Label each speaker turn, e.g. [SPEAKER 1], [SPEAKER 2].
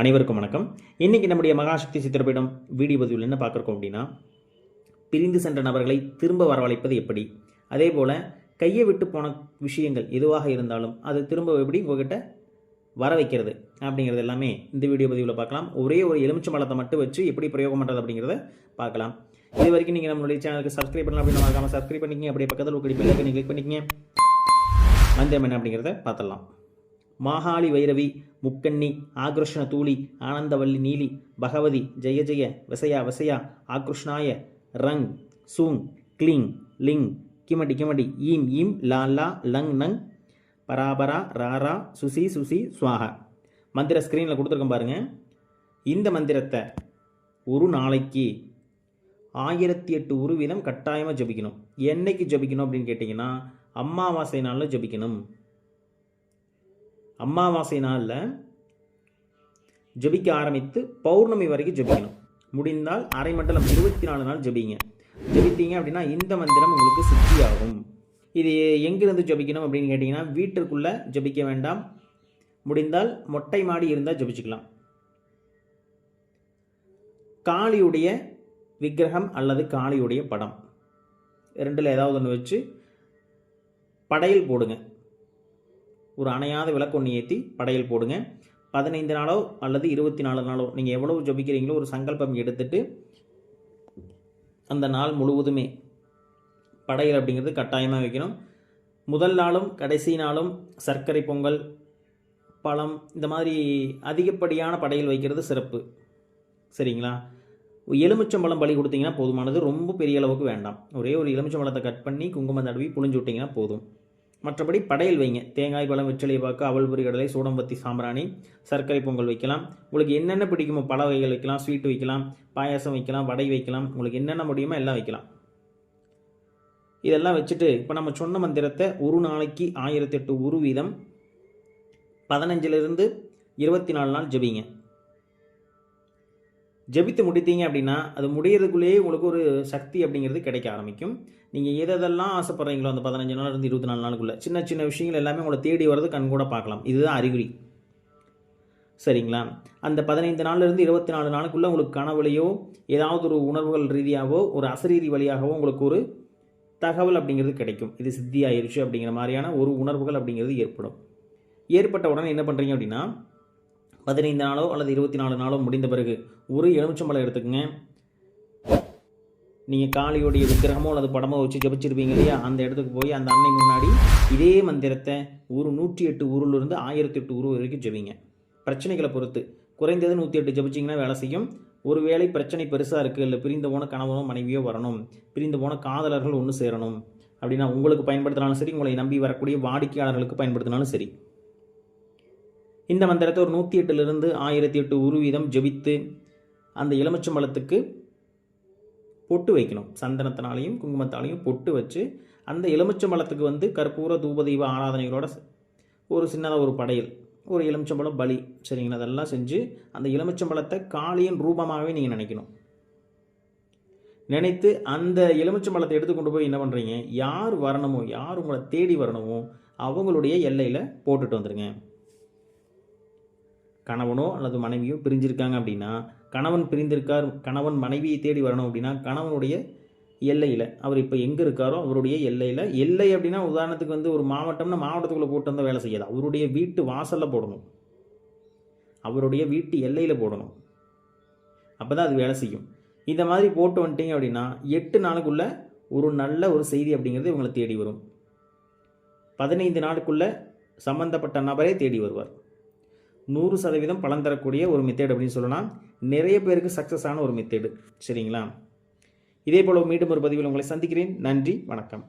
[SPEAKER 1] அனைவருக்கும் வணக்கம். இன்றைக்கி நம்முடைய மகாசக்தி சித்திரப்பீடம் வீடியோ பதிவில் என்ன பார்க்குறோம் அப்படின்னா பிரிந்து சென்ற நபர்களை திரும்ப வரவழைப்பது எப்படி? அதே போல் கையை விட்டு போன விஷயங்கள் எதுவாக இருந்தாலும் அது திரும்ப எப்படி உங்ககிட்ட வர வைக்கிறது அப்படிங்கிறது எல்லாமே இந்த வீடியோ பதிவில் பார்க்கலாம். ஒரே ஒரு எலுமிச்சம்பழத்தை மட்டும் வச்சு எப்படி பிரயோகம் பண்ணுறது அப்படிங்கிறத பார்க்கலாம். இது வரைக்கும் நீங்கள் நம்மளுடைய சேனலுக்கு சப்ஸ்கிரைப் பண்ணலாம் அப்படின்னு மறக்காமல் சப்ஸ்கிரைப் பண்ணிக்கிங்க. அப்படியே பக்கத்தில் ஒரு பெல் நீங்கள் கிளிக் பண்ணிக்கிங்க. வந்தேன் என்ன அப்படிங்கிறத பார்த்துடலாம். மாகாளி வைரவி முக்கண்ணி ஆக்ருஷ்ண தூளி ஆனந்தவல்லி நீலி பகவதி ஜெய ஜெய விசையா விசையா ஆக்ருஷ்ணாய ரங் சூங் க்ளீங் லிங் கிமடி கிமடி ஈம் ஈம் லா லா லங் நங் பராபரா ராரா சுசி சுசி சுவாகா மந்திர ஸ்க்ரீனில் கொடுத்துருக்கோம் பாருங்கள் இந்த மந்திரத்தை ஒரு நாளைக்கு ஆயிரத்தி எட்டு ஒரு வீதம் கட்டாயமாக ஜபிக்கணும். என்னைக்கு ஜபிக்கணும் அப்படின்னு கேட்டிங்கன்னா அம்மாவாசை நாளில் ஜபிக்கணும். அமாவாசை நாளில் ஜபிக்க ஆரம்பித்து பௌர்ணமி வரைக்கும் ஜபிக்கணும். முடிந்தால் அரை மண்டலம் இருபத்தி நாலு நாள் ஜபிங்க. ஜபித்தீங்க அப்படின்னா இந்த மந்திரம் உங்களுக்கு சித்தியாகும். இது எங்கிருந்து ஜபிக்கணும் அப்படின்னு கேட்டிங்கன்னா வீட்டிற்குள்ளே ஜபிக்க வேண்டாம். முடிந்தால் மொட்டை மாடி இருந்தால் ஜபிச்சுக்கலாம். காளியுடைய விக்கிரகம் அல்லது காளியுடைய படம். ரெண்டில் ஏதாவது ஒன்று வச்சு படையல் போடுங்க. ஒரு அணையாத விளக்கு ஒன்று ஏற்றி படையல் போடுங்க. பதினைந்து நாளோ அல்லது இருபத்தி நாலு நாளோ நீங்கள் எவ்வளவு ஜபிக்கிறீங்களோ ஒரு சங்கல்பம் எடுத்துட்டு அந்த நாள் முழுவதுமே படையல் அப்படிங்கிறது கட்டாயமாக வைக்கணும். முதல் நாளும் கடைசி நாளும் சர்க்கரை பொங்கல் பழம் இந்த மாதிரி அதிகப்படியான படையல் வைக்கிறது சிறப்பு. சரிங்களா? எலுமிச்சம்பழம் பலி கொடுத்தீங்கன்னா போதுமானது. ரொம்ப பெரிய அளவுக்கு வேண்டாம். ஒரே ஒரு எலுமிச்சம்பழத்தை கட் பண்ணி குங்குமம் தடவி புழிஞ்சு விட்டிங்கன்னா போதும். மற்றபடி படையல் வைங்க. தேங்காய் பழம் வெற்றிலை பாக்கு அவல்புரி கடலை சூடம்பத்தி சாம்பிராணி சர்க்கரை பொங்கல் வைக்கலாம். உங்களுக்கு என்னென்ன பிடிக்குமோ பழ வகைகள் வைக்கலாம் ஸ்வீட் வைக்கலாம் பாயாசம் வைக்கலாம் வடை வைக்கலாம் உங்களுக்கு என்னென்ன முடியுமோ எல்லாம் வைக்கலாம். இதெல்லாம் வச்சுட்டு இப்போ நம்ம சொன்ன மந்திரத்தை ஒரு நாளைக்கு ஆயிரத்தி எட்டு ஒரு வீதம் பதினஞ்சிலிருந்து இருபத்தி நாலு நாள் ஜபிங்க. ஜபித்து முடித்தீங்க அப்படின்னா அது முடியறதுக்குள்ளேயே உங்களுக்கு ஒரு சக்தி அப்படிங்கிறது கிடைக்க ஆரம்பிக்கும். நீங்கள் எதெல்லாம் ஆசைப்பட்றீங்களோ அந்த பதினஞ்சு நாள் இருந்து இருபத்தி நாலு நாளுக்குள்ளே சின்ன சின்ன விஷயங்கள் எல்லாமே உங்களை தேடி வர்றது கண் கூட பார்க்கலாம். இதுதான் அறிகுறி. சரிங்களா? அந்த பதினைந்து நாள்லேருந்து இருபத்தி நாலு நாளுக்குள்ளே உங்களுக்கு கனவுலையோ ஏதாவது ஒரு உணர்வுகள் ரீதியாகவோ ஒரு அசரீரி வழியாகவோ உங்களுக்கு ஒரு தகவல் அப்படிங்கிறது கிடைக்கும். இது சித்தியாயிருச்சு அப்படிங்கிற மாதிரியான ஒரு உணர்வுகள் அப்படிங்கிறது ஏற்படும். ஏற்பட்ட உடனே என்ன பண்ணுறீங்க அப்படின்னா பதினைந்து நாளோ அல்லது இருபத்தி நாலு நாளோ முடிந்த பிறகு ஒரு எலுமிச்சம்பழம் எடுத்துக்கங்க. நீங்கள் காளியோடைய விக்கிரகமோ அல்லது படமோ வச்சு ஜபிச்சிருப்பீங்க இல்லையா? அந்த இடத்துக்கு போய் அந்த அன்னை முன்னாடி இதே மந்திரத்தை ஒரு நூற்றி எட்டு ஊரிலிருந்து ஆயிரத்தி எட்டு ஊர் வரைக்கும் ஜபிங்க. பிரச்சனைகளை பொறுத்து. குறைந்தது நூற்றி எட்டு ஜபிச்சிங்கன்னா வேலை செய்யும். ஒருவேளை பிரச்சனை பெருசாக இருக்குது இல்லை பிரிந்து போன கணவனோ மனைவியோ வரணும். பிரிந்து போன காதலர்கள் ஒன்று சேரணும். அப்படின்னா உங்களுக்கு பயன்படுத்தினாலும் சரி உங்களை நம்பி வரக்கூடிய வாடிக்கையாளர்களுக்கு பயன்படுத்தினாலும் சரி. இந்த மந்திரத்தை ஒரு நூற்றி எட்டுலேருந்து ஆயிரத்தி எட்டு ஒரு வீதம் ஜபித்து அந்த எலுமிச்சம்பழத்துக்கு பொட்டு வைக்கணும். சந்தனத்தினாலையும் குங்குமத்தாலையும் பொட்டு வச்சு அந்த எலுமிச்சம்பழத்துக்கு வந்து கற்பூர தூபதீப ஆராதனைகளோட ஒரு சின்னதாக ஒரு படையல் ஒரு எலுமிச்சம்பழம் பலி சரிங்களா? அதெல்லாம் செஞ்சு அந்த எலுமிச்சம்பழத்தை காளியின் ரூபமாகவே நீங்கள் நினைக்கணும். நினைத்து அந்த எலுமிச்சம்பழத்தை எடுத்து கொண்டு போய் என்ன பண்ணுறீங்க யார் வரணுமோ யார் உங்களை தேடி வரணுமோ அவங்களுடைய எல்லையில் போட்டுட்டு வந்துடுங்க கணவனோ அல்லது மனைவியோ பிரிஞ்சிருக்காங்க அப்படின்னா கணவன் பிரிந்திருக்கார் கணவன் மனைவியை தேடி வரணும் அப்படின்னா கணவனுடைய எல்லையில் அவர் இப்போ எங்கே இருக்காரோ அவருடைய எல்லையில் எல்லை அப்படின்னா உதாரணத்துக்கு வந்து ஒரு மாவட்டம்னா மாவட்டத்துக்குள்ளே போட்டு வந்தால் வேலை செய்யாது அவருடைய வீட்டு வாசலில் போடணும். அவருடைய வீட்டு எல்லையில் போடணும். அப்போ தான் அது வேலை செய்யும். இந்த மாதிரி போட்டு வந்துட்டீங்க அப்படின்னா எட்டு நாளுக்குள்ளே ஒரு நல்ல ஒரு செய்தி அப்படிங்கிறது இவங்களை தேடி வரும். பதினைந்து நாளுக்குள்ளே சம்பந்தப்பட்ட நபரே தேடி வருவார். நூறு சதவீதம் பலன் தரக்கூடிய ஒரு மெத்தேட் அப்படின்னு சொல்லலாம். நிறைய பேருக்கு சக்ஸஸ் ஆன ஒரு மெத்தேடு சரிங்களா? இதே போல் மீண்டும் ஒரு பதிவில் உங்களை சந்திக்கிறேன். நன்றி வணக்கம்.